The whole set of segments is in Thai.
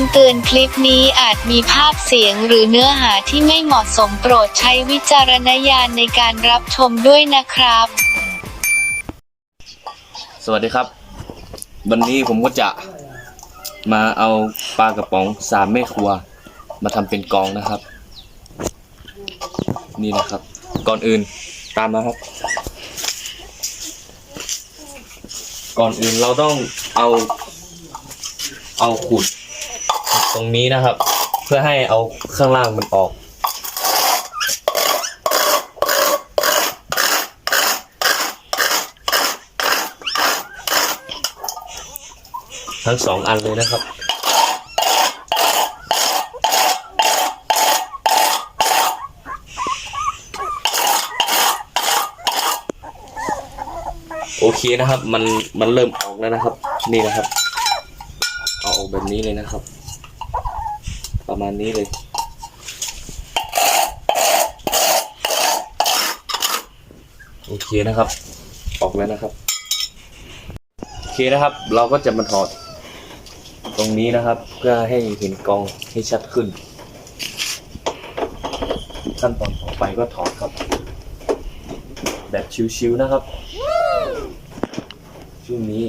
ำเตือนคลิปนี้อาจมีภาพเสียงหรือเนื้อหาที่ไม่เหมาะสมโปรดใช้วิจารณญาณในการรับชมด้วยนะครับ สวัสดีครับ วันนี้ผมก็จะมาเอาปลากระป๋องสามแม่ครัว มาทำเป็นกองนะครับ นี่นะครับ ก่อนอื่นตามมาครับ ก่อนอื่นเราต้องเอาเอาขุด ตรงนี้นะครับ เพื่อให้เอาข้างล่างมันออก ทั้งสองอันเลยนะครับโอเคนะครับ มัน มันเริ่มออกแล้วนะครับ นี่นะครับ เอาออกแบบนี้เลยนะครับ ประมาณนี้เลยโอเคนะครับ ออกแล้วนะครับ โอเคนะครับ เราก็จะมาถอด ตรงนี้นะครับ เพื่อให้เห็นกองให้ชัดขึ้น ขั้นตอนต่อไปก็ถอดครับ แบบชิวๆนะครับ ช่วงนี้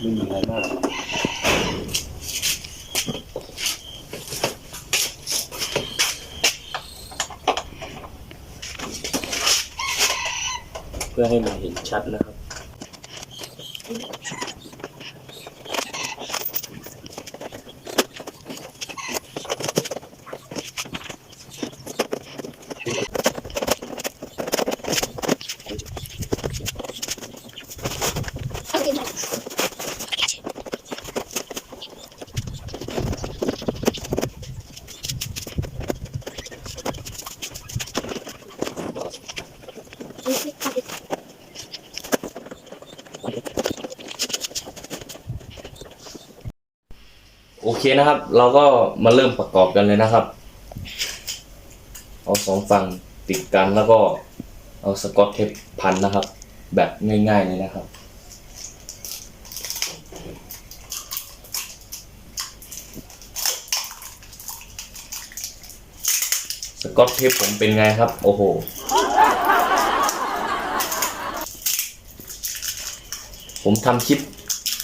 ไม่มีอะไรมาก พื่อให้มันเห็นชัดนะครับ โอเคนะครับ เราก็มาเริ่มประกอบกันเลยนะครับ เอาสองฝั่งติดกันแล้วก็เอาสกอตเทปพันนะครับ แบบง่ายๆเลยนะครับสกอตเทปผมเป็นไงครับ โอ้โห ผมทำคลิป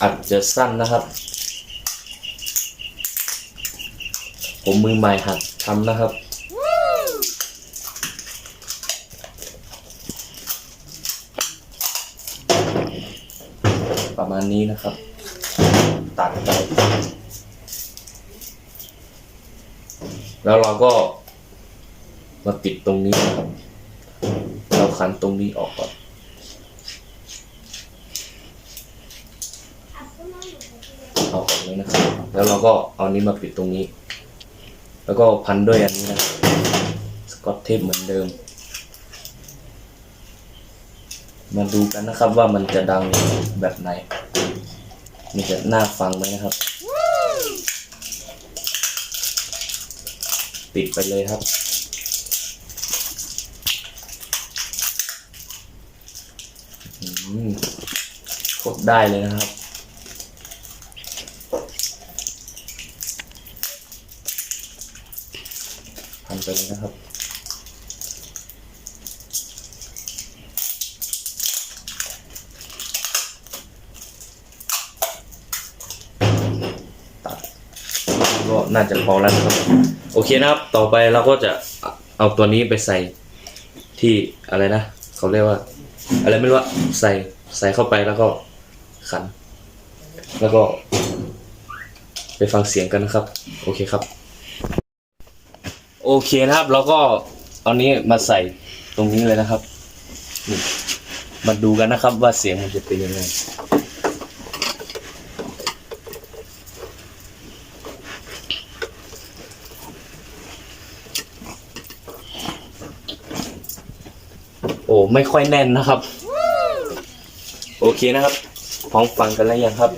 อาจจะสั้นนะครับ ผมมือใหม่หัดทำนะครับ ประมาณนี้นะครับ ตัดไปแล้วเราก็มาปิดตรงนี้นะครับ เราคันตรงนี้ออกก่อนเอาออกเลยนะครับ แล้วเราก็เอานี้มาปิดตรงนี้ แล้วก็พันด้วยอันนี้นะสกอตเทปเหมือนเดิม มาดูกันนะครับว่ามันจะดังแบบไหน มันจะน่าฟังไหมนะครับ ปิดไปเลยครับกดได้เลยนะครับ ไปเลยนะครับ ตัดก็น่าจะพอแล้วนะครับ โอเคนะครับ ต่อไปเราก็จะเอาตัวนี้ไปใส่ที่อะไรนะ เขาเรียกว่า อะไรไม่รู้ว่าใส่ใส่เข้าไปแล้วก็ขัน แล้วก็ ไปฟังเสียงกันนะครับ โอเคครับ โอเคนะครับ แล้วก็เอานี้มาใส่ตรงนี้เลยนะครับนี่มาดูกันนะครับว่าเสียงมันจะเป็นยังไงโอ้ไม่ค่อยแน่นนะครับ โอเคนะครับ พร้อมฟังกันแล้วยังครับ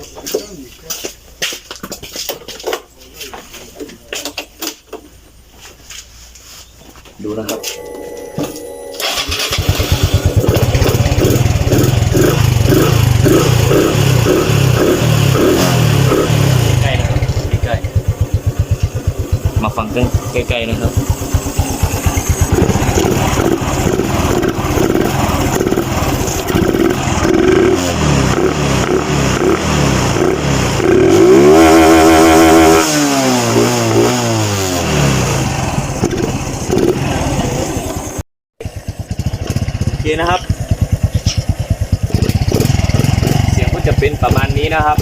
นะครับใกล้ๆมาฟังกันใกล้ๆนะครับ นะครับ เสียงก็จะเป็นประมาณนี้นะครับ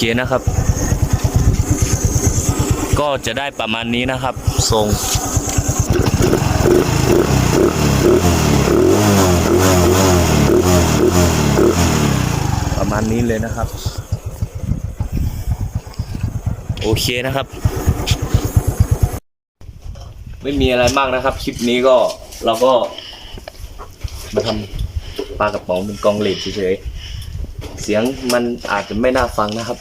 เคนะครับ ก็จะได้ประมาณนี้นะครับ ทรงประมาณนี้เลยนะครับ โอเคนะครับ ไม่มีอะไรมากนะครับ คลิปนี้ก็เราก็มาทำปลากระป๋องเป็นกองเหล็กเฉยๆ สียงมันอาจจะไม่น่าฟังนะครับ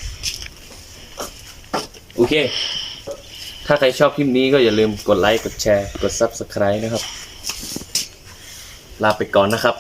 โอเค ถ้าใครชอบคลิปนี้ก็อย่าลืมกดไลค์ กดแชร์ กด Subscribe นะครับ ลาไปก่อนนะครับ